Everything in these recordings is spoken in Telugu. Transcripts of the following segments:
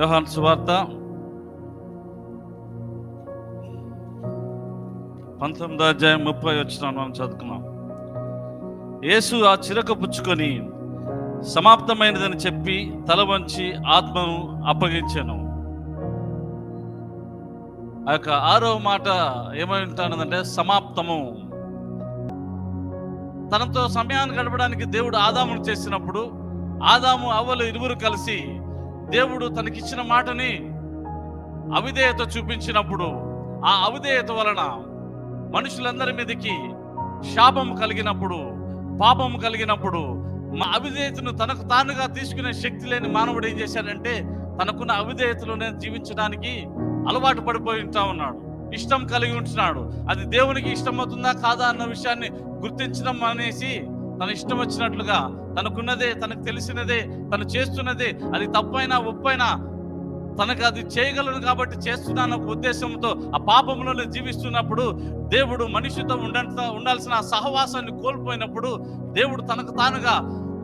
యోహాన్ సువార్త పంతొమ్మిదో అధ్యాయం ముప్పై వచ్చిన మనం చదువుకున్నాం. యేసు ఆ చిరక పుచ్చుకొని సమాప్తమైనదని చెప్పి తల వంచి ఆత్మను అప్పగించాను. ఆ యొక్క ఆరో మాట ఏమై ఉంటానంటే సమాప్తము. తనతో సమయాన్ని గడపడానికి దేవుడు ఆదామును చేసినప్పుడు ఆదాము అవ్వలు ఇరువురు కలిసి దేవుడు తనకిచ్చిన మాటని అవిధేయత చూపించినప్పుడు ఆ అవిధేయత వలన మనుషులందరి మీదకి శాపం కలిగినప్పుడు పాపం కలిగినప్పుడు మా అవిధేయతను తనకు తానుగా తీసుకునే శక్తి లేని మానవుడు ఏం చేశాడంటే తనకున్న అవిధేయతలోనే జీవించడానికి అలవాటు పడిపోయి ఉంటా ఉన్నాడు. ఇష్టం కలిగి ఉంటున్నాడు. అది దేవునికి ఇష్టమవుతుందా కాదా అన్న విషయాన్ని గుర్తించడం అనేసి తన ఇష్టం వచ్చినట్లుగా తనకున్నదే తనకు తెలిసినదే తను చేస్తున్నదే అది తప్పైనా ఒప్పైనా తనకు అది చేయగలను కాబట్టి చేస్తున్నాను ఒక ఉద్దేశంతో ఆ పాపంలోనే జీవిస్తున్నప్పుడు దేవుడు మనిషితో ఉండంత ఉండాల్సిన సహవాసాన్ని కోల్పోయినప్పుడు దేవుడు తనకు తానుగా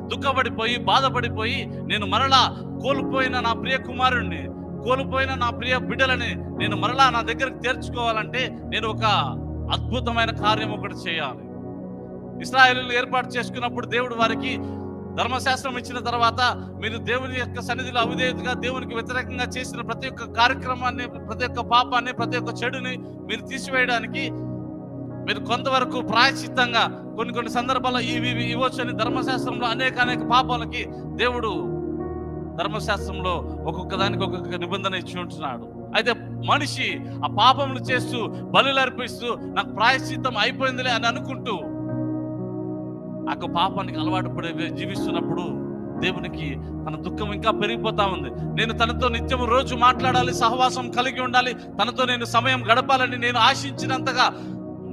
దుఃఖపడిపోయి బాధపడిపోయి నేను మరలా కోల్పోయిన నా ప్రియ కుమారుణ్ణి కోల్పోయిన నా ప్రియ బిడ్డలని నేను మరలా నా దగ్గరకు తెర్చుకోవాలంటే నేను ఒక అద్భుతమైన కార్యం ఒకటి చేయాలి. ఇస్రాయలు ఏర్పాటు చేసుకున్నప్పుడు దేవుడు వారికి ధర్మశాస్త్రం ఇచ్చిన తర్వాత మీరు దేవుని యొక్క సన్నిధిలో అవిధేయతగా దేవునికి వ్యతిరేకంగా చేసిన ప్రతి ఒక్క కార్యక్రమాన్ని ప్రతి ఒక్క పాపాన్ని ప్రతి ఒక్క చెడుని మీరు తీసివేయడానికి మీరు కొంతవరకు ప్రాయశ్చిత్తంగా కొన్ని కొన్ని సందర్భాల్లో ఇవి ఇవి ఇవ్వచ్చు అని ధర్మశాస్త్రంలో అనేక అనేక పాపాలకి దేవుడు ధర్మశాస్త్రంలో ఒక్కొక్క దానికి ఒక్కొక్క నిబంధన ఇచ్చి ఉంటున్నాడు. అయితే మనిషి ఆ పాపములు చేస్తూ బలులు అర్పిస్తూ నాకు ప్రాయశ్చిత్తం అయిపోయిందిలే అని అనుకుంటూ ఆ యొక్క పాపానికి అలవాటు పడి జీవిస్తున్నప్పుడు దేవునికి తన దుఃఖం ఇంకా పెరిగిపోతా ఉంది. నేను తనతో నిత్యం రోజు మాట్లాడాలి సహవాసం కలిగి ఉండాలి తనతో నేను సమయం గడపాలని నేను ఆశించినంతగా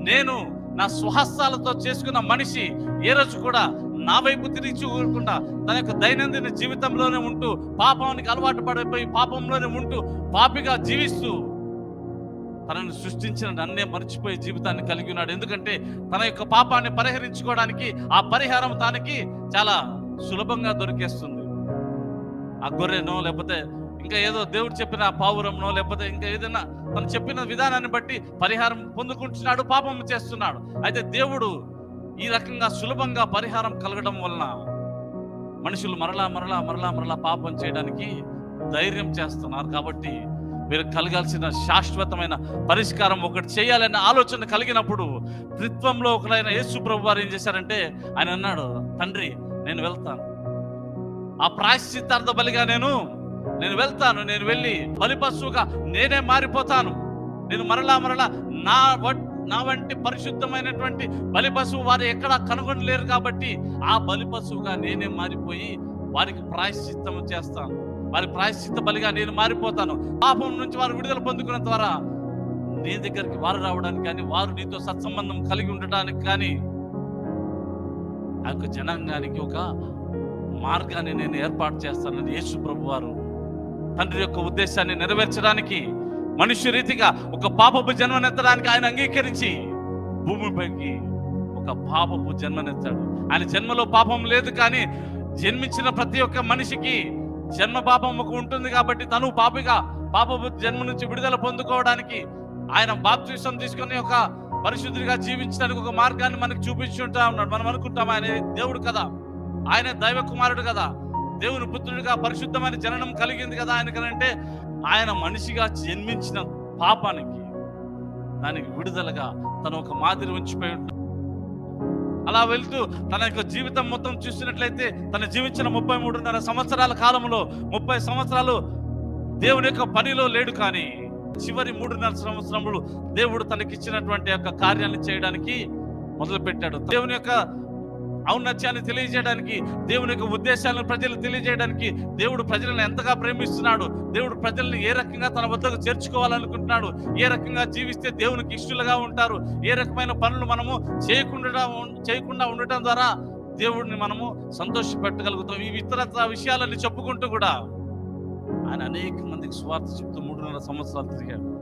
నేను నా స్వహస్తాలతో చేసుకున్న మనిషి ఏ రోజు కూడా నా వైపు తిరిగి చూడకుండా తన యొక్క దైనందిన జీవితంలోనే ఉంటూ పాపానికి అలవాటు పడిపోయి పాపంలోనే ఉంటూ పాపిగా జీవిస్తూ తనను సృష్టించిన నన్నే మర్చిపోయే జీవితాన్ని కలిగి ఉన్నాడు. ఎందుకంటే తన యొక్క పాపాన్ని పరిహరించుకోవడానికి ఆ పరిహారం తనకి చాలా సులభంగా దొరికేస్తుంది. ఆ గొర్రెనో లేకపోతే ఇంకా ఏదో దేవుడు చెప్పిన ఆ పావురంనో లేకపోతే ఇంకా ఏదైనా తను చెప్పిన విధానాన్ని బట్టి పరిహారం పొందుకుంటున్నాడు పాపం చేస్తున్నాడు. అయితే దేవుడు ఈ రకంగా సులభంగా పరిహారం కలగడం వలన మనుషులు మరలా మరలా మరలా మరలా పాపం చేయడానికి ధైర్యం చేస్తున్నారు. కాబట్టి మీరు కలగాల్సిన శాశ్వతమైన పరిష్కారం ఒకటి చేయాలనే ఆలోచన కలిగినప్పుడు త్రిత్వంలో ఒకరైన యేసు ప్రభు వారు ఏం చేశారంటే ఆయన అన్నాడు తండ్రి నేను వెళ్తాను. ఆ ప్రాయశ్చిత్తార్థ బలిగా నేను నేను వెళ్తాను. నేను వెళ్ళి బలి పశువుగా నేనే మారిపోతాను. నేను మరలా మరలా నా నా వంటి పరిశుద్ధమైనటువంటి బలి పశువు వారు ఎక్కడా కనుగొనలేరు కాబట్టి ఆ బలి పశువుగా నేనే మారిపోయి వారికి ప్రాయశ్చిత్తం చేస్తాను. వారి ప్రాయశ్చిత బలిగా నేను మారిపోతాను. పాపం నుంచి వారు విడుదల పొందుకున్న ద్వారా నీ దగ్గరికి వారు రావడానికి కానీ వారు నీతో సత్సంబంధం కలిగి ఉండటానికి కానీ ఆ యొక్క జనాంగానికి ఒక మార్గాన్ని నేను ఏర్పాటు చేస్తానని యేసు ప్రభు వారు తండ్రి యొక్క ఉద్దేశాన్ని నెరవేర్చడానికి మనుష్య రీతిగా ఒక పాపపు జన్మనెత్తడానికి ఆయన అంగీకరించి భూమిపైకి ఒక పాపపు జన్మనెత్తాడు. ఆయన జన్మలో పాపం లేదు కానీ జన్మించిన ప్రతి ఒక్క మనిషికి జన్మ పాపం ఒక ఉంటుంది కాబట్టి తను పాపిగా పాపపు జన్మ నుంచి విడుదల పొందుకోవడానికి ఆయన బాప్తిష్టం తీసుకుని ఒక పరిశుద్ధిగా జీవించడానికి ఒక మార్గాన్ని మనకు చూపించుంటా ఉన్నాడు. మనం అనుకుంటాం ఆయన దేవుడు కదా ఆయన దైవ కుమారుడు కదా దేవుని పుత్రుడిగా పరిశుద్ధమైన జననం కలిగింది కదా ఆయనకనంటే ఆయన మనిషిగా జన్మించిన పాపానికి దానికి విడుదలగా తను ఒక మాదిరి ఉంచిపోయి ఉంటాడు. అలా వెళ్తూ తన యొక్క జీవితం మొత్తం చూసినట్లయితే తను జీవించిన ముప్పై మూడున్నర సంవత్సరాల కాలంలో ముప్పై సంవత్సరాలు దేవుని యొక్క పనిలో లేడు కానీ చివరి మూడున్నర సంవత్సరములు దేవుడు తనకిచ్చినటువంటి యొక్క కార్యాన్ని చేయడానికి మొదలుపెట్టాడు. దేవుని యొక్క ఔన్నత్యాన్ని తెలియజేయడానికి దేవుని యొక్క ఉద్దేశాలను ప్రజలు తెలియజేయడానికి దేవుడు ప్రజలను ఎంతగా ప్రేమిస్తున్నాడు దేవుడు ప్రజల్ని ఏ రకంగా తన వద్దకు చేర్చుకోవాలనుకుంటున్నాడు ఏ రకంగా జీవిస్తే దేవునికి ఇష్టలుగా ఉంటారు ఏ రకమైన పనులు మనము చేయకుండా ఉం- చేయకుండా ఉండటం ద్వారా దేవుడిని మనము సంతోషపెట్టగలుగుతాం. ఈ ఇతరత్ర విషయాలన్నీ చెప్పుకుంటూ కూడా ఆయన అనేక మందికి స్వార్థ చెప్తూ మూడున్నర సంవత్సరాలు తిరిగాడు.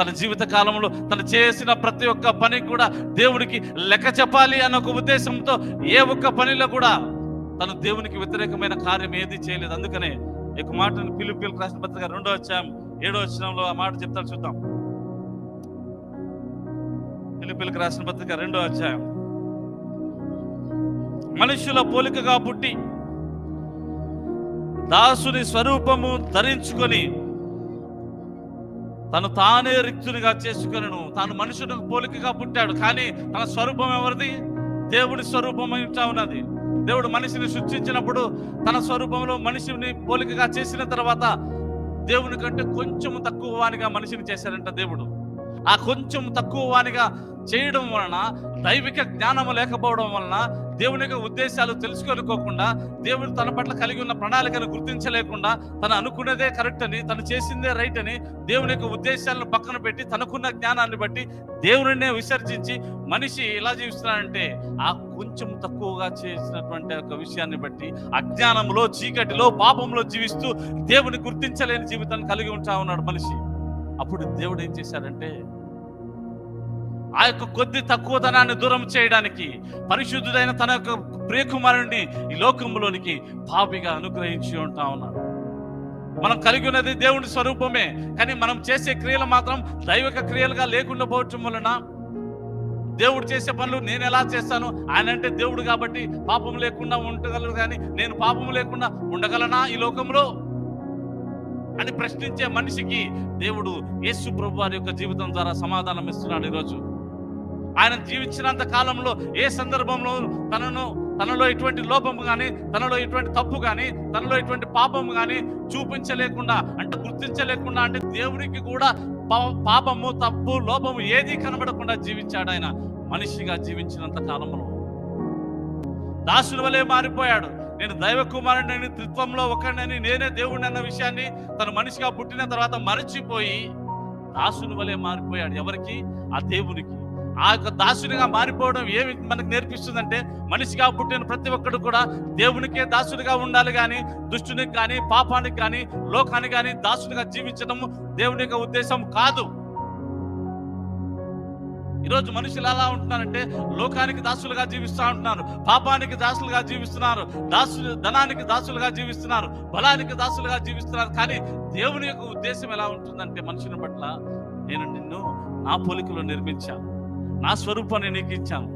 తన జీవిత కాలంలో తను చేసిన ప్రతి ఒక్క పని కూడా దేవుడికి లెక్క చెప్పాలి అన్న ఒక ఉద్దేశంతో ఏ ఒక్క పనిలో కూడా తను దేవునికి వ్యతిరేకమైన కార్యం ఏది చేయలేదు. అందుకనే ఈ మాటను పిలుపులకు రాసిన పత్రిక రెండో వచ్చాం ఏడో వచ్చినంలో ఆ మాట చెప్తాను చూద్దాం. పిలుపులకు రాసిన పత్రిక రెండో అధ్యాయం. మనుషుల పోలికగా పుట్టి దాసుని స్వరూపము ధరించుకొని తను తానే రిక్తునిగా చేసుకొనను. తాను మనుషుడు పోలికగా పుట్టాడు. కానీ తన స్వరూపం ఎవరిది? దేవుడి స్వరూపం ఉన్నది. దేవుడు మనిషిని సృష్టించినప్పుడు తన స్వరూపంలో మనిషిని పోలికగా చేసిన తర్వాత దేవుని కంటే కొంచెం తక్కువ వానిగా మనిషిని చేశాడంట దేవుడు. ఆ కొంచెం తక్కువ వానిగా చేయడం వలన దైవిక జ్ఞానము లేకపోవడం వలన దేవుని యొక్క ఉద్దేశాలు తెలుసుకోనుకోకుండా దేవుడు తన పట్ల కలిగి ఉన్న ప్రణాళికను గుర్తించలేకుండా తను అనుకున్నదే కరెక్ట్ అని తను చేసిందే రైట్ అని దేవుని యొక్క ఉద్దేశాలను పక్కన పెట్టి తనకున్న జ్ఞానాన్ని బట్టి దేవుడినే విసర్జించి మనిషి ఎలా జీవిస్తున్నాడంటే ఆ కొంచెం తక్కువగా చేసినటువంటి ఒక విషయాన్ని బట్టి అజ్ఞానంలో చీకటిలో పాపంలో జీవిస్తూ దేవుని గుర్తించలేని జీవితాన్ని కలిగి ఉంటా ఉన్నాడు మనిషి. అప్పుడు దేవుడు ఏం చేశాడంటే ఆ యొక్క కొద్ది తక్కువతనాన్ని దూరం చేయడానికి పరిశుద్ధుడైన తన యొక్క ప్రియకుమారుణ్ణి ఈ లోకంలోనికి పాపిగా అనుగ్రహించి ఉంటా ఉన్నాడు మనం కలిగి ఉన్నది దేవుని స్వరూపమే కానీ మనం చేసే క్రియలు మాత్రం దైవిక క్రియలుగా లేకుండా పోవటం వలన దేవుడు చేసే పనులు నేను ఎలా చేస్తాను ఆయన అంటే దేవుడు కాబట్టి పాపం లేకుండా ఉండగలరు కానీ నేను పాపం లేకుండా ఉండగలనా ఈ లోకంలో? అని ప్రశ్నించే మనిషికి దేవుడు యేసు ప్రభు వారి యొక్క జీవితం ద్వారా సమాధానం ఇస్తున్నాడు ఈరోజు. ఆయన జీవించినంత కాలంలో ఏ సందర్భంలో తనను తనలో ఎటువంటి లోపము కానీ తనలో ఎటువంటి తప్పు కానీ తనలో ఎటువంటి పాపము కానీ చూపించలేకుండా అంటే గుర్తించలేకుండా అంటే దేవునికి కూడా పాపము తప్పు లోపము ఏది కనబడకుండా జీవించాడు ఆయన. మనిషిగా జీవించినంత కాలంలో. దాసుని వలె మారిపోయాడు. నేను దైవ కుమారుడిని త్రిత్వంలో ఒకడిని నేనే దేవుడిని అన్న విషయాన్ని తను మనిషిగా పుట్టిన తర్వాత మరచిపోయి దాసుని వలె మారిపోయాడు. ఎవరికి? ఆ దేవునికి. ఆ యొక్క దాసునిగా మారిపోవడం ఏమి మనకు నేర్పిస్తుందంటే మనిషిగా పుట్టిన ప్రతి ఒక్కడు కూడా దేవునికే దాసునిగా ఉండాలి కానీ దుష్టునికి కానీ పాపానికి కానీ లోకానికి కానీ దాసునిగా జీవించడం దేవుని యొక్క ఉద్దేశం కాదు. ఈరోజు మనుషులు ఎలా ఉంటున్నారంటే లోకానికి దాసులుగా జీవిస్తూ ఉంటున్నారు పాపానికి దాసులుగా జీవిస్తున్నారు దాసు ధనానికి దాసులుగా జీవిస్తున్నారు బలానికి దాసులుగా జీవిస్తున్నారు. కానీ దేవుని యొక్క ఉద్దేశం ఎలా ఉంటుందంటే మనుషుని పట్ల నేను నిన్ను నా పోలికలో నిర్మించాను. నా స్వరూపాన్ని నీకు ఇచ్చాను.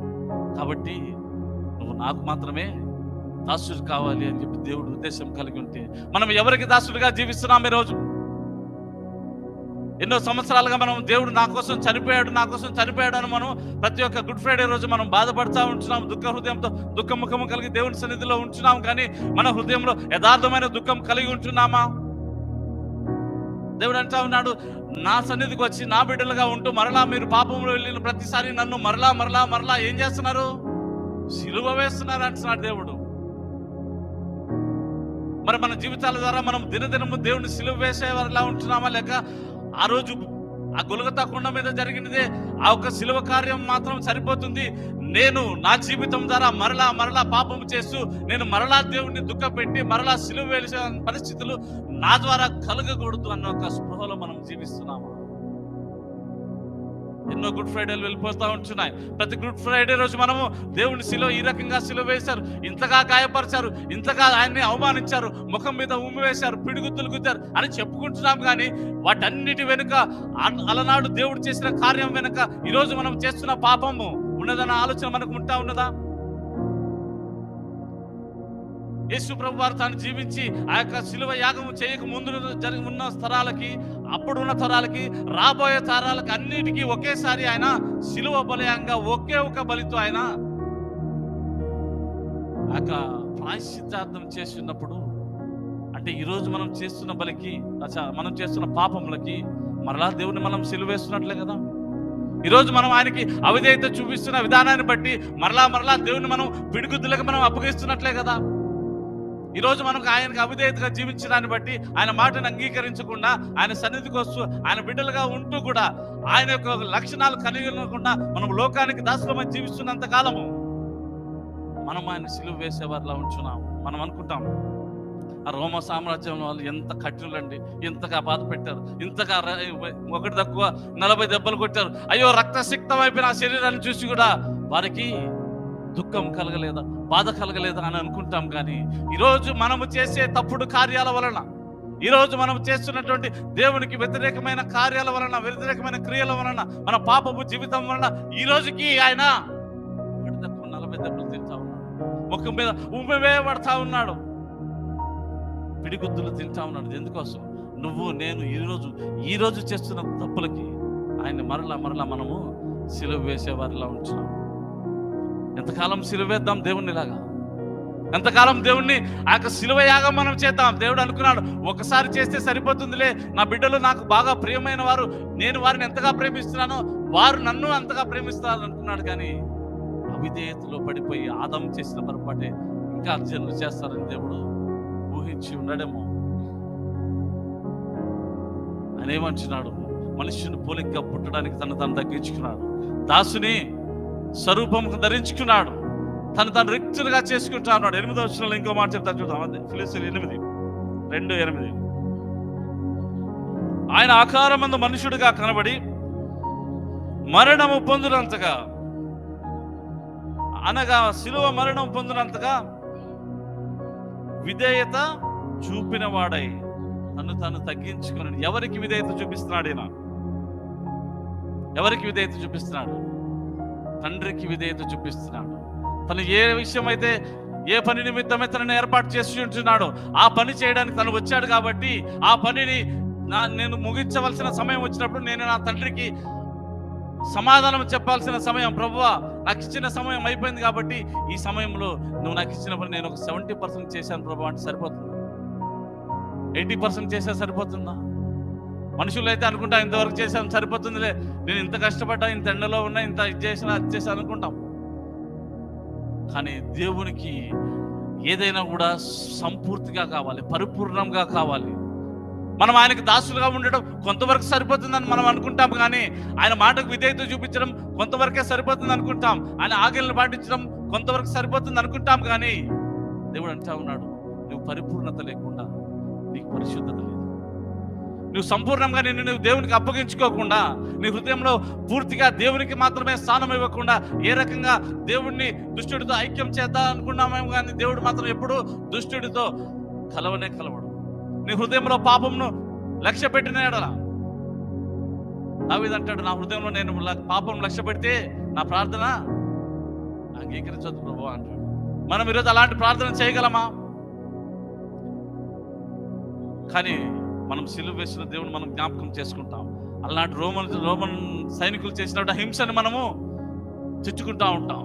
కాబట్టి నువ్వు నాకు మాత్రమే దాసుడు కావాలి అని చెప్పి దేవుడు ఉద్దేశం కలిగి ఉంటే మనం ఎవరికి దాసుడిగా జీవిస్తున్నాం ఈరోజు ఎన్నో సంవత్సరాలుగా మనం దేవుడు నా కోసం చనిపోయాడు నా కోసం చనిపోయాడు అని మనం ప్రతి ఒక్క గుడ్ ఫ్రైడే రోజు మనం బాధపడతా ఉంటున్నాం. దుఃఖ హృదయంతో దుఃఖం ముఖము కలిగి దేవుని సన్నిధిలో ఉంటున్నాం. కానీ మన హృదయంలో యథార్థమైన దుఃఖం కలిగి ఉంటున్నామా? దేవుడు అంటా ఉన్నాడు నా సన్నిధికి వచ్చి నా బిడ్డలుగా ఉంటూ మరలా మీరు పాపంలో వెళ్ళిన ప్రతిసారి నన్ను మరలా మరలా మరలా ఏం చేస్తున్నారు? సిలువ వేస్తున్నారు అంటున్నాడు దేవుడు. మరి మన జీవితాల ద్వారా మనం దినదినము దేవుడిని సిలువ వేసే వారిలా ఉంటున్నామా? లేక ఆ రోజు ఆ గొలగతా కొండ మీద జరిగినదే ఆ ఒక సిలువ కార్యం మాత్రం సరిపోతుంది? నేను నా జీవితం ద్వారా మరలా మరలా పాపం చేస్తూ నేను మరలా దేవుణ్ణి దుఃఖపెట్టి మరలా సిలువ వేసే పరిస్థితులు నా ద్వారా కలగకూడదు అన్న ఒక స్పృహలో మనం జీవిస్తున్నాము. ఎన్నో గుడ్ ఫ్రైడేలు వెళ్ళిపోతూ ఉంటున్నాయి. ప్రతి గుడ్ ఫ్రైడే రోజు మనము దేవుని శిలో ఈ రకంగా శిలో వేశారు. ఇంతగా గాయపరిచారు. ఇంతగా ఆయన్ని అవమానించారు. ముఖం మీద ఉమ్మి వేశారు. పిడుగుద్దులు గుద్దారు అని చెప్పుకుంటున్నాం కానీ వాటన్నిటి వెనుక అలనాడు దేవుడు చేసిన కార్యం వెనుక ఈరోజు మనం చేస్తున్న పాపము ఉన్నదన్న ఆలోచన మనకు ఉంటా ఉన్నదా? యేసు ప్రభు వారు తాను జీవించి ఆ యొక్క శిలువ యాగము చేయక ముందు జరిగి ఉన్న తరాలకి అప్పుడున్న తరాలకి రాబోయే తరాలకి అన్నిటికీ ఒకేసారి ఆయన శిలువ బలయంగా ఒకే ఒక బలితో ఆయన ఆ యొక్క ప్రాయశ్చిత్తార్థం చేసి ఉన్నప్పుడు అంటే ఈరోజు మనం చేస్తున్న బలికి మనం చేస్తున్న పాపములకి మరలా దేవుని మనం సిలువేస్తున్నట్లే కదా? ఈరోజు మనం ఆయనకి అవిధేయత చూపిస్తున్న విధానాన్ని బట్టి మరలా మరలా దేవుని మనం పిడుగుద్దులకు మనం అప్పగిస్తున్నట్లే కదా. ఈరోజు మనకు ఆయనకు అవిధేయతగా జీవించడాన్ని బట్టి ఆయన మాటను అంగీకరించకుండా ఆయన సన్నిధికి వస్తూ ఆయన బిడ్డలుగా ఉంటూ కూడా ఆయన యొక్క లక్షణాలు కలిగి ఉండకుండా మనం లోకానికి దాసులమై జీవిస్తున్నంత కాలము మనం ఆయన సిలువ వేసేవారిలా ఉంచున్నాము. మనం అనుకుంటాము. ఆ రోమ సామ్రాజ్యం వాళ్ళు ఎంత కఠినులండి ఇంతగా బాధ పెట్టారు ఇంతగా ఒకటి తక్కువ నలభై దెబ్బలు కొట్టారు. అయ్యో రక్తసిక్తం అయిపోయిన ఆ శరీరాన్ని చూసి కూడా వారికి దుఃఖం కలగలేదా బాధ కలగలేదా అని అనుకుంటాం కానీ ఈరోజు మనము చేసే తప్పుడు కార్యాల వలన ఈరోజు మనం చేస్తున్నటువంటి దేవునికి వ్యతిరేకమైన కార్యాల వలన వ్యతిరేకమైన క్రియల వలన మన పాపపు జీవితం వలన ఈ రోజుకి ఆయన నలభై దెబ్బలు తింటా ఉన్నాడు. ముఖం మీద ఉమ్మివే పడతా ఉన్నాడు. పిడిగుద్దులు తింటా ఉన్నాడు ఎందుకోసం? నువ్వు నేను ఈరోజు ఈరోజు చేస్తున్న తప్పులకి ఆయన మరలా మరలా మనము సిలువ వేసేవారిలా ఉంటున్నాం. ఎంతకాలం సిలువ వేద్దాం దేవుణ్ణి ఇలాగా? ఎంతకాలం దేవుణ్ణి ఆ యొక్క సిలువ యాగం మనం చేద్దాం? దేవుడు అనుకున్నాడు ఒకసారి చేస్తే సరిపోతుందిలే. నా బిడ్డలు నాకు బాగా ప్రియమైన వారు నేను వారిని ఎంతగా ప్రేమిస్తున్నానో వారు నన్ను అంతగా ప్రేమిస్తారు అనుకున్నాడు. కానీ అవిధేయతలో పడిపోయి ఆదం చేసిన పొరపాటే ఇంకా అర్జునులు చేస్తారని దేవుడు ఊహించి ఉన్నాడేమో. ఆయన ఏమంటున్నాడు? మనిషిని పోలిక పుట్టడానికి తను తను తగ్గించుకున్నాడు దాసుని స్వరూపం ధరించుకున్నాడు. తను తను రిక్తులుగా చేసుకుంటా ఉన్నాడు. ఎనిమిదో వచ్చిన ఇంకో మాట చెప్తా చూద్దాం. అదే ఎనిమిది రెండు ఎనిమిది. ఆయన ఆకారమందు మనుషుడిగా కనబడి మరణము పొందినంతగా అనగా శిలువ మరణం పొందినంతగా విధేయత చూపిన వాడై తను తను తగ్గించుకుని ఎవరికి విధేయత చూపిస్తున్నాడు ఈయన ఎవరికి విధేయత చూపిస్తున్నాడు? తండ్రికి విధేయత చూపిస్తున్నాడు. తను ఏ విషయం అయితే ఏ పని నిమిత్తమే తనని ఏర్పాటు చేసి ఉంటున్నాడో ఆ పని చేయడానికి తను వచ్చాడు కాబట్టి ఆ పనిని నా నేను ముగించవలసిన సమయం వచ్చినప్పుడు నేను నా తండ్రికి సమాధానం చెప్పాల్సిన సమయం ప్రభువ నాకు ఇచ్చిన సమయం అయిపోయింది కాబట్టి ఈ సమయంలో నువ్వు నాకు ఇచ్చిన పని నేను ఒక సెవెంటీ పర్సెంట్ చేశాను ప్రభు అంటే సరిపోతుందా? ఎయిటీ పర్సెంట్ చేసా సరిపోతుందా? మనుషులు అయితే అనుకుంటా ఇంతవరకు చేశాను సరిపోతుందిలే. నేను ఇంత కష్టపడ్డా ఇంత ఎండలో ఉన్నా ఇంత ఇది చేసినా అది చేసా అనుకుంటాం. కానీ దేవునికి ఏదైనా కూడా సంపూర్తిగా కావాలి పరిపూర్ణంగా కావాలి. మనం ఆయనకు దాసులుగా ఉండడం కొంతవరకు సరిపోతుందని మనం అనుకుంటాం కానీ ఆయన మాటకు విధేయత చూపించడం కొంతవరకే సరిపోతుంది అనుకుంటాం. ఆయన ఆజ్ఞలను పాటించడం కొంతవరకు సరిపోతుంది అనుకుంటాం కానీ దేవుడు అంటా ఉన్నాడు నువ్వు పరిపూర్ణత లేకుండా నీకు పరిశుద్ధత లేదు. నువ్వు సంపూర్ణంగా నిన్ను నువ్వు దేవునికి అప్పగించుకోకుండా నీ హృదయంలో పూర్తిగా దేవునికి మాత్రమే స్థానం ఇవ్వకుండా ఏ రకంగా దేవుణ్ణి దుష్టుడితో ఐక్యం చేద్దాం అనుకున్నామేమో కానీ దేవుడు మాత్రం ఎప్పుడు దుష్టుడితో కలవనే కలవడు. నీ హృదయంలో పాపంను లక్ష్య పెట్టిన ఎడలా అంటాడు నా హృదయంలో నేను పాపం లక్ష్య పెడితే నా ప్రార్థన అంగీకరించదు ప్రభు అంటాడు. మనం ఈరోజు అలాంటి ప్రార్థన చేయగలమా? కానీ మనం సిలువ వేసిన దేవుని మనం జ్ఞాపకం చేసుకుంటాం. అలాంటి రోమన్ రోమన్ సైనికులు చేసినట్టు హింసని మనము తెచ్చుకుంటా ఉంటాం.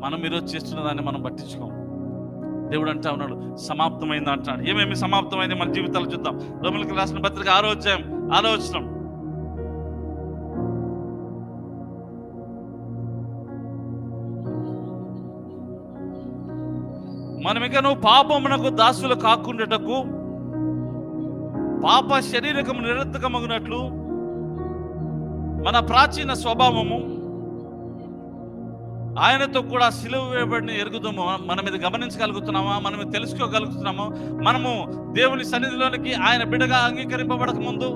మనం ఈరోజు చేస్తున్న దాన్ని మనం పట్టించుకోం దేవుడు అంటా ఉన్నాడు సమాప్తమైంది అంటున్నాడు ఏమేమి సమాప్తమైంది మన జీవితాలు చూద్దాం. రోమిలకు రాసిన పత్రిక ఆరో ఆలోచనం ఆరో మనం పాపమునకు దాసులు కాకుండాటకు పాప శరీరకము నిరర్థకమగునట్లు మన ప్రాచీన స్వభావము ఆయనతో కూడా సిలువ వేయబడిన ఎరుగుదాము మనం ఇది గమనించగలుగుతున్నామా? మనం తెలుసుకోగలుగుతున్నాము? మనము దేవుని సన్నిధిలోనికి ఆయన బిడగా అంగీకరింపబడక ముందు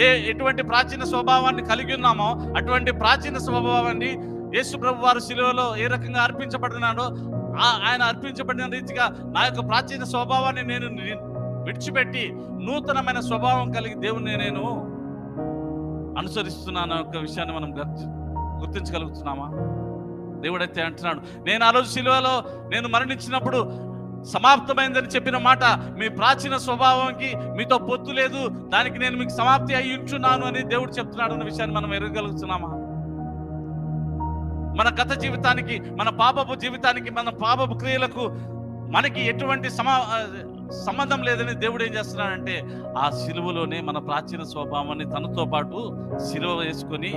ఏ ఎటువంటి ప్రాచీన స్వభావాన్ని కలిగి ఉన్నామో అటువంటి ప్రాచీన స్వభావాన్ని యేసు ప్రభు వారు శిలువలో ఏ రకంగా అర్పించబడినాడో ఆ- ఆయన అర్పించబడిన రీతిగా నా యొక్క ప్రాచీన స్వభావాన్ని నేను విడిచిపెట్టి నూతనమైన స్వభావం కలిగి దేవుని నేను అనుసరిస్తున్నాను యొక్క ఒక విషయాన్ని మనం గుర్తించగలుగుతున్నామా? దేవుడైతే అంటున్నాడు నేను ఆ రోజు శిలువలో నేను మరణించినప్పుడు సమాప్తమైందని చెప్పిన మాట మీ ప్రాచీన స్వభావంకి మీతో పొత్తు లేదు దానికి నేను మీకు సమాప్తి అయి ఉంటున్నాను అని దేవుడు చెప్తున్నాడు అన్న విషయాన్ని మనం ఎరగలుగుతున్నామా మన గత జీవితానికి మన పాపపు జీవితానికి మన పాపపు క్రియలకు మనకి ఎటువంటి సమా సంబంధం లేదని దేవుడు ఏం చేస్తున్నాడంటే ఆ సిలువలోనే మన ప్రాచీన స్వభావాన్ని తనతో పాటు సిలువ వేసుకొని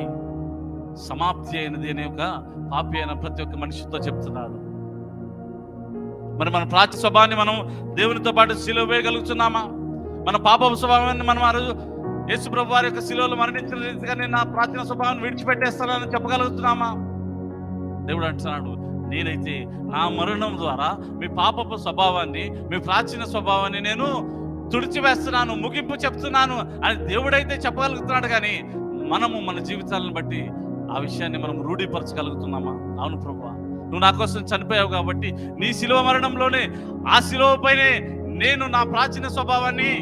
సమాప్తి అయినది అనే ఒక పాపి అయిన ప్రతి ఒక్క మనిషితో చెప్తున్నాడు. మరి మన ప్రాచీన స్వభావాన్ని మనం దేవునితో పాటు సిలువ వేయగలుగుతున్నామా? మన పాపపు స్వభావాన్ని మనం ఆ రోజు యేసు ప్రభు వారి యొక్క శిలువలు మరణించిన రీతిగా నేను నా ప్రాచీన స్వభావాన్ని విడిచిపెట్టేస్తానని చెప్పగలుగుతున్నామా? దేవుడు అంటున్నాడు నేనైతే నా మరణం ద్వారా మీ పాపపు స్వభావాన్ని మీ ప్రాచీన స్వభావాన్ని నేను తుడిచివేస్తున్నాను ముగింపు చెప్తున్నాను అని దేవుడైతే చెప్పగలుగుతున్నాడు కానీ మనము మన జీవితాలను బట్టి ఆ విషయాన్ని మనం రూఢీపరచగలుగుతున్నామా? అవును ప్రభు. నువ్వు నా కోసం చనిపోయావు కాబట్టి నీ శిలువ మరణంలోనే ఆ శిలువ పైనే నేను నా ప్రాచీన స్వభావాన్ని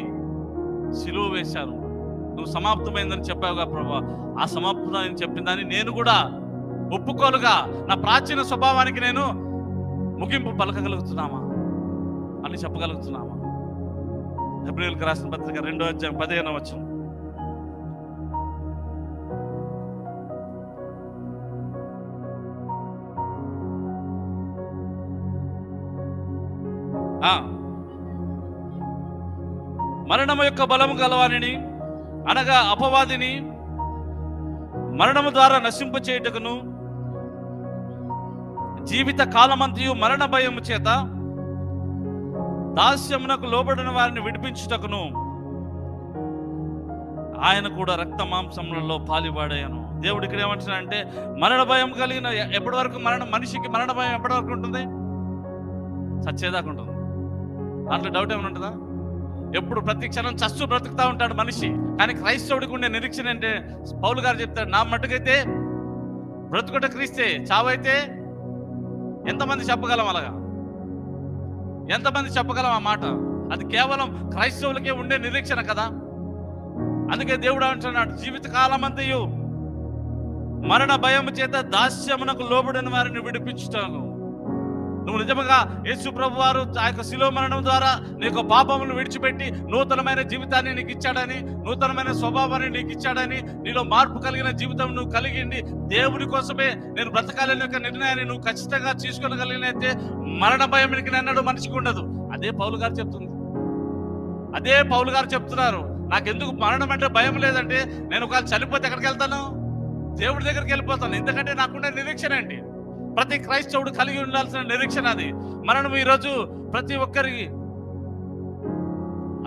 శిలువ వేశాను. నువ్వు సమాప్తమైందని చెప్పావుగా ప్రభా. ఆ సమాప్తం చెప్పిన దాన్ని నేను కూడా ఒప్పుకోలుగా నా ప్రాచీన స్వభావానికి నేను ముగింపు పలకగలుగుతున్నామా? అని చెప్పగలుగుతున్నామా? హెబ్రిల్కి రాసిన పత్రిక రెండో అధ్యాయం పదిహేను వచ్చిన మరణము యొక్క బలము గలవానిని అనగా అపవాదిని మరణము ద్వారా నశింప చేయుటకును జీవిత కాలమంతయు మరణ భయము చేత దాస్యమునకు లోబడిన వారిని విడిపించుటకును ఆయన కూడా రక్త మాంసములలో పాలిపాడాను దేవుడు ఇక్కడ ఏమంటున్నాడంటే మరణ భయం కలిగిన ఎప్పటి వరకు మరణ మనిషికి మరణ భయం ఎప్పటి వరకు ఉంటుంది? చచ్చేదాకా ఉంటుంది. దాంట్లో డౌట్ ఏమైనా ఉంటుందా? ఎప్పుడు ప్రతి క్షణం చస్తూ బ్రతుకుతా ఉంటాడు మనిషి. కానీ క్రైస్తవుడికి ఉండే నిరీక్షణ అంటే పౌలు గారు చెప్తాడు నా మట్టుకైతే బ్రతుకుట క్రీస్తే చావైతే ఎంతమంది చెప్పగలం అలాగా? ఎంతమంది చెప్పగలం ఆ మాట? అది కేవలం క్రైస్తవులకే ఉండే నిరీక్షణ కదా. అందుకే దేవుడు అంటున్నాడు జీవిత అంతయు మరణ భయము చేత దాస్యమునకు లోబడిన వారిని విడిపించుతాను నువ్వు నిజముగా యేసు ప్రభు వారు ఆ యొక్క శిలో మరణం ద్వారా నీకు పాపములను విడిచిపెట్టి నూతనమైన జీవితాన్ని నీకు ఇచ్చాడని నూతనమైన స్వభావాన్ని నీకు ఇచ్చాడని నీలో మార్పు కలిగిన జీవితం నువ్వు కలిగింది దేవుని కోసమే నేను బ్రతకాలని యొక్క నిర్ణయాన్ని నువ్వు ఖచ్చితంగా తీసుకోగలిగినైతే మరణ భయం నీకు మనిషికి ఉండదు. అదే పౌలు గారు చెప్తుంది. అదే పౌలు గారు చెప్తున్నారు. నాకెందుకు మరణం అంటే భయం లేదంటే నేను ఒకవేళ చనిపోతే ఎక్కడికి వెళ్తాను? దేవుడి దగ్గరికి వెళ్ళిపోతాను. ఎందుకంటే నాకుండే నిరీక్షణ అండి ప్రతి క్రైస్తవుడు కలిగి ఉండాల్సిన నిరీక్షణ అది. మరణం ఈరోజు ప్రతి ఒక్కరికి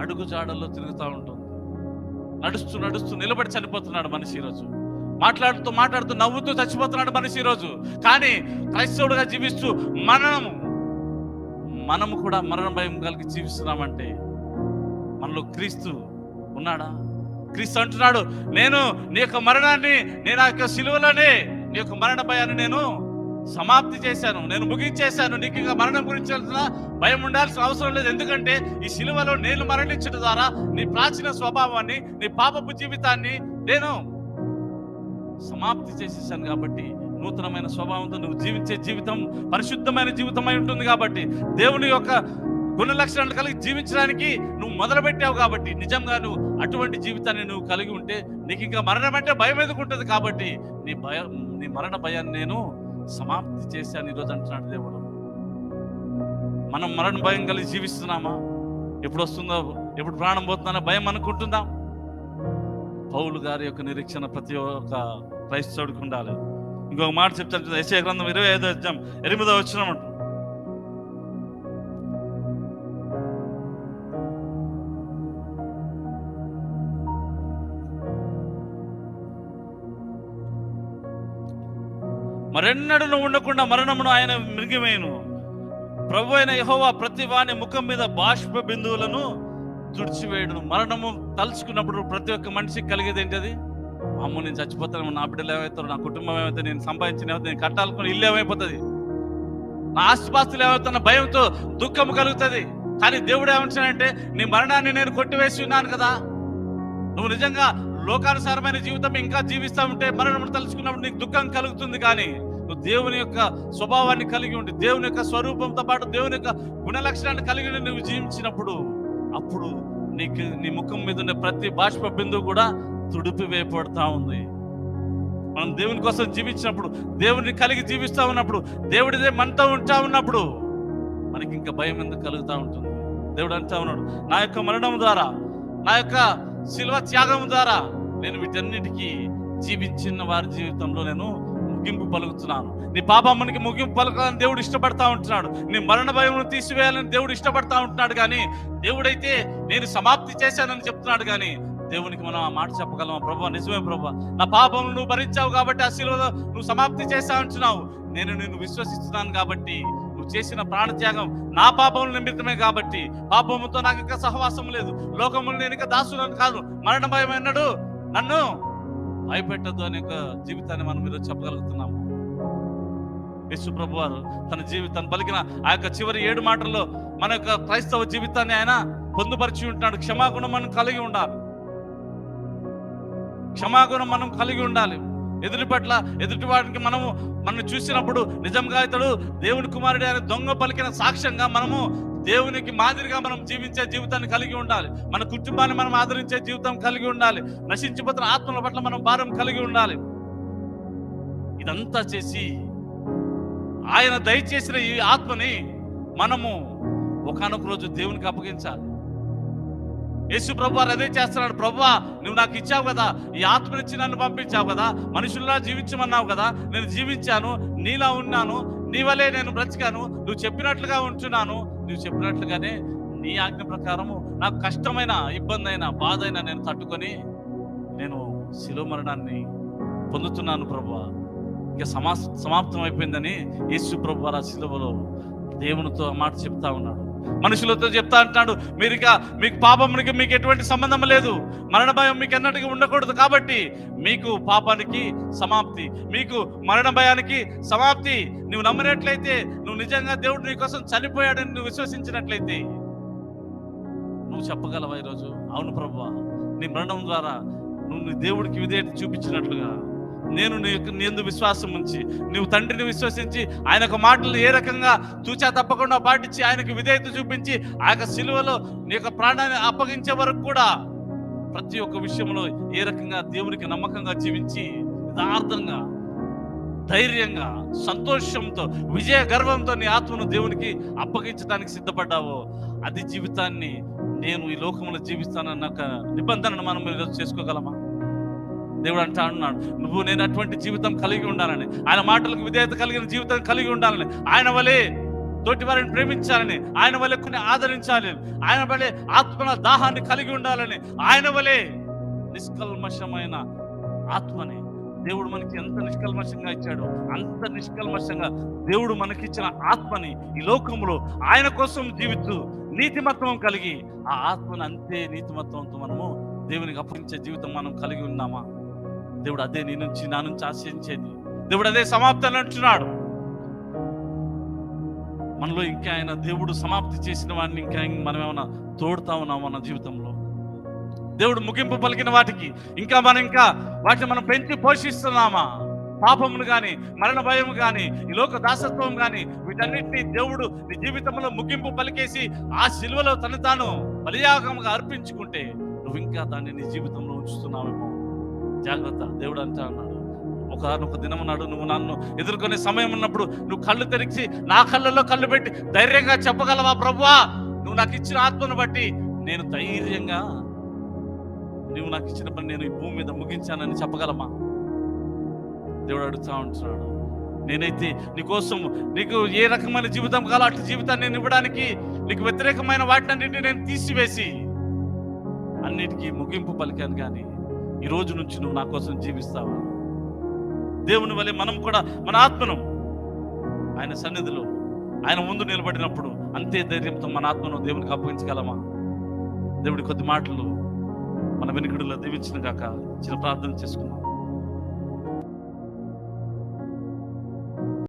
అడుగు జాడల్లో తిరుగుతూ ఉంటుంది నడుస్తూ నడుస్తూ నిలబడి చనిపోతున్నాడు మనిషి ఈరోజు. మాట్లాడుతూ మాట్లాడుతూ నవ్వుతూ చచ్చిపోతున్నాడు మనిషి ఈరోజు. కానీ క్రైస్తవుడుగా జీవిస్తూ మనము మనము కూడా మరణ భయం కలిగి జీవిస్తున్నామంటే మనలో క్రీస్తు ఉన్నాడా? క్రీస్తు అంటున్నాడు నేను నీ యొక్క మరణాన్ని నేను ఆ యొక్క సిలువలోనే నీ యొక్క మరణ భయాన్ని నేను సమాప్తి చేశాను నేను ముగించేశాను. నీకు ఇంకా మరణం గురించి భయం ఉండాల్సిన అవసరం లేదు. ఎందుకంటే ఈ సిలువలో నేను మరణించడం ద్వారా నీ ప్రాచీన స్వభావాన్ని నీ పాపపు జీవితాన్ని నేను సమాప్తి చేసేసాను కాబట్టి నూతనమైన స్వభావంతో నువ్వు జీవించే జీవితం పరిశుద్ధమైన జీవితమై ఉంటుంది కాబట్టి దేవుని యొక్క గుణ లక్షణాలు కలిగి జీవించడానికి నువ్వు మొదలుపెట్టావు కాబట్టి నిజంగా నువ్వు అటువంటి జీవితాన్ని నువ్వు కలిగి ఉంటే నీకు ఇంకా మరణం అంటే భయం ఎదుర్కొంటుంది కాబట్టి నీ భయం నీ మరణ భయాన్ని నేను సమాప్తి చేశాను ఈరోజు అంటున్నాడు దేవుడు. మనం మరణ భయం కలిగి జీవిస్తున్నామా? ఎప్పుడు వస్తుందో ఎప్పుడు ప్రాణం పోతుందన్న భయం అనుకుంటుందాం? పౌలు గారి యొక్క నిరీక్షణ ప్రతి ఒక్క క్రైస్తవుడికి ఉండాలి. ఇంకొక మాట చెప్తాను ఎస్ఏ గ్రంథం ఇరవై ఐదో అధ్యాయం ఎనిమిదో వచ్చినమాట మరెన్నడూ ఉండకుండా మరణమును ఆయన మృగివేను ప్రభు అయిన యహోవా ప్రతి వాని ముఖం మీద బాష్ప బిందువులను తుడిచివేయడం మరణము తలుచుకున్నప్పుడు ప్రతి ఒక్క మనిషికి కలిగేది ఏంటది? అమ్మ నేను చచ్చిపోతాను నా బిడ్డలు ఏమవుతారు నా కుటుంబం ఏమవుతుంది నేను సంపాదించిన నేను కట్టాలనుకుని ఇల్లు ఏమైపోతుంది? నా ఆస్తిపాస్తులు ఏమవుతున్న భయంతో దుఃఖం కలుగుతుంది. కానీ దేవుడు ఏమంటున్నాడంటే నీ మరణాన్ని నేను కొట్టివేసి ఉన్నాను కదా. నువ్వు నిజంగా లోకానుసారమైన జీవితం ఇంకా జీవిస్తా ఉంటే మరణం తలుచుకున్నప్పుడు నీకు దుఃఖం కలుగుతుంది కానీ నువ్వు దేవుని యొక్క స్వభావాన్ని కలిగి ఉండి దేవుని యొక్క స్వరూపంతో పాటు దేవుని యొక్క గుణలక్షణాన్ని కలిగి ఉండి నువ్వు జీవించినప్పుడు అప్పుడు నీకు నీ ముఖం మీద ఉన్న ప్రతి బాష్ప బిందువు కూడా తుడిపి వేయబడతా ఉంది. మనం దేవుని కోసం జీవించినప్పుడు దేవుని కలిగి జీవిస్తూ ఉన్నప్పుడు దేవుడిదే మనతో ఉంటా ఉన్నప్పుడు మనకి ఇంకా భయం ఎందుకు కలుగుతూ ఉంటుంది? దేవుడు అంటా ఉన్నాడు నా యొక్క మరణం ద్వారా నా యొక్క శిల్వ త్యాగం ద్వారా నేను వీటన్నిటికీ జీవించిన వారి జీవితంలో నేను ముగింపు పలుకుతున్నాను. నీ పాపమ్మనికి ముగింపు పలకాలని దేవుడు ఇష్టపడతా ఉంటున్నాడు. నీ మరణ భయం తీసివేయాలని దేవుడు ఇష్టపడతా ఉంటున్నాడు కానీ దేవుడైతే నేను సమాప్తి చేశానని చెప్తున్నాడు కానీ దేవునికి మనం ఆ మాట చెప్పగలం ప్రభు నిజమే ప్రభా. నా పాపం నువ్వు భరించావు కాబట్టి ఆ శిలువలో నువ్వు సమాప్తి చేశా అంటున్నావు నేను నిన్ను విశ్వసిస్తున్నాను కాబట్టి నువ్వు చేసిన ప్రాణత్యాగం నా పాపం నిమిత్తమే కాబట్టి పాపముతో నాకు ఇంకా సహవాసం లేదు. లోకములు నేను ఇంకా దాసులను కాదు. మరణ భయం అన్నాడు నన్ను భయపెట్టద్దు అనే యొక్క జీవితాన్ని మనం ఈరోజు చెప్పగలుగుతున్నాము. యేసు ప్రభు వారు తన జీవితాన్ని పలికిన ఆ యొక్క చివరి ఏడు మాటల్లో మన యొక్క క్రైస్తవ జీవితాన్ని ఆయన పొందుపరిచి ఉంటున్నాడు. క్షమాగుణం మనం కలిగి ఉండాలి. క్షమాగుణం మనం కలిగి ఉండాలి. ఎదుటి పట్ల ఎదుటి వాడికి మనము మనం చూసినప్పుడు నిజంగా ఇతడు దేవుని కుమారుడు అనే దొంగ పలికిన సాక్ష్యంగా మనము దేవునికి మాదిరిగా మనం జీవించే జీవితాన్ని కలిగి ఉండాలి. మన కుటుంబాన్ని మనం ఆదరించే జీవితం కలిగి ఉండాలి. నశించిపోతున్న ఆత్మల పట్ల మనం భారం కలిగి ఉండాలి. ఇదంతా చేసి ఆయన దయచేసిన ఈ ఆత్మని మనము ఒకనొక రోజు దేవునికి అప్పగించాలి. యేసు ప్రభు వారు అదే చేస్తున్నాడు. ప్రభా నువ్వు నాకు ఇచ్చావు కదా. ఈ ఆత్మనిచ్చి నన్ను పంపించావు కదా. మనుషుల్లా జీవించమన్నావు కదా. నేను జీవించాను. నీలా ఉన్నాను. నీ వలే నేను బ్రతికాను. నువ్వు చెప్పినట్లుగా ఉంటున్నాను. నువ్వు చెప్పినట్లుగానే నీ ఆజ్ఞ ప్రకారము నాకు కష్టమైన ఇబ్బంది అయినా బాధ అయినా నేను తట్టుకొని నేను శిలువ మరణాన్ని పొందుతున్నాను ప్రభు ఇక సమా సమాప్తం అయిపోయిందని యేసు ప్రభు అలా శిలువలో దేవునితో మాట చెప్తా ఉన్నాడు మనుషులతో చెప్తా అంటున్నాడు మీరు ఇక మీకు పాపమునికి మీకు ఎటువంటి సంబంధం లేదు. మరణ భయం మీకు ఎన్నటికీ ఉండకూడదు కాబట్టి మీకు పాపానికి సమాప్తి మీకు మరణ భయానికి సమాప్తి. నువ్వు నమ్మినట్లయితే నువ్వు నిజంగా దేవుడు నీ కోసం చనిపోయాడని నువ్వు విశ్వసించినట్లయితే నువ్వు చెప్పగలవా ఈరోజు? అవును ప్రభు నీ మరణం ద్వారా నువ్వు నీ దేవుడికి విధేయత చూపించినట్లుగా. నేను నీ యొక్క విశ్వాసం ఉంచి నువ్వు తండ్రిని విశ్వసించి ఆయన యొక్క మాటలు ఏ రకంగా తూచా తప్పకుండా పాటించి ఆయనకు విధేయత చూపించి ఆ యొక్క సిలువలో నీ యొక్క ప్రాణాన్ని అప్పగించే వరకు కూడా ప్రతి ఒక్క విషయంలో ఏ రకంగా దేవునికి నమ్మకంగా జీవించి యథార్థంగా ధైర్యంగా సంతోషంతో విజయ గర్వంతో నీ ఆత్మను దేవునికి అప్పగించడానికి సిద్ధపడ్డావో అది జీవితాన్ని నేను ఈ లోకంలో జీవిస్తానన్న ఒక నిబంధనను మనం ఈరోజు చేసుకోగలమా? దేవుడు అంటా అన్నాడు నువ్వు నేను అటువంటి జీవితం కలిగి ఉండాలని ఆయన మాటలకు విధేయత కలిగిన జీవితం కలిగి ఉండాలని ఆయన వలె తోటి వారిని ప్రేమించాలని ఆయన వలె కొన్ని ఆదరించాలి ఆయన వలె ఆత్మల దాహాన్ని కలిగి ఉండాలని ఆయన వలె నిష్కల్మషమైన ఆత్మని దేవుడు మనకి ఎంత నిష్కల్మషంగా ఇచ్చాడో అంత నిష్కల్మషంగా దేవుడు మనకిచ్చిన ఆత్మని ఈ లోకంలో ఆయన కోసం జీవిస్తూ నీతిమత్వం కలిగి ఆ ఆత్మను అంతే నీతిమత్వంతో మనము దేవునికి అప్పగించే జీవితం మనం కలిగి ఉన్నామా? దేవుడు అదే నీ నుంచి నా నుంచి ఆశించేది. దేవుడు అదే సమాప్తి అంటున్నాడు. మనలో ఇంకా ఆయన దేవుడు సమాప్తి చేసిన వాడిని ఇంకా మనం ఏమైనా తోడుతా ఉన్నాం మన జీవితంలో? దేవుడు ముగింపు పలికిన వాటికి ఇంకా మనం ఇంకా వాటిని మనం పెంచి పోషిస్తున్నామా? పాపమును కానీ మరణ భయం కానీ ఈ లోక దాసత్వం కానీ వీటన్నిటినీ దేవుడు నీ జీవితంలో ముగింపు పలికేసి ఆ శిలువలో తను తాను బలియాగంగా అర్పించుకుంటే నువ్వు ఇంకా దాన్ని నీ జీవితంలో ఉంచుతున్నావేమో. జాగ్రత్త. దేవుడు అంటా అన్నాడు ఒకనొక దినం నాడు నువ్వు నన్ను ఎదుర్కొనే సమయం ఉన్నప్పుడు నువ్వు కళ్ళు తెరిచి నా కళ్ళల్లో కళ్ళు పెట్టి ధైర్యంగా చెప్పగలవా ప్రభువా? నువ్వు నాకు ఇచ్చిన ఆత్మను బట్టి నేను ధైర్యంగా నువ్వు నాకు ఇచ్చిన పని నేను ఈ భూమి మీద ముగించానని చెప్పగలమా? దేవుడు అడుగుతా ఉంటున్నాడు నేనైతే నీకోసం నీకు ఏ రకమైన జీవితం కాలో అటు జీవితాన్ని నేను ఇవ్వడానికి నీకు వ్యతిరేకమైన వాటిని నేను తీసివేసి అన్నిటికీ ముగింపు పలికాను కానీ ఈ రోజు నుంచి నువ్వు నా కోసం జీవిస్తావా? దేవుని వలె మనం కూడా మన ఆత్మను ఆయన సన్నిధిలో ఆయన ముందు నిలబడినప్పుడు అంతే ధైర్యంతో మన ఆత్మను దేవునికి అప్పగించగలమా? దేవుడి కొద్ది మాటలు మన వెనుకడులో దీవించిన కాక చిన్న ప్రార్థన చేసుకున్నాం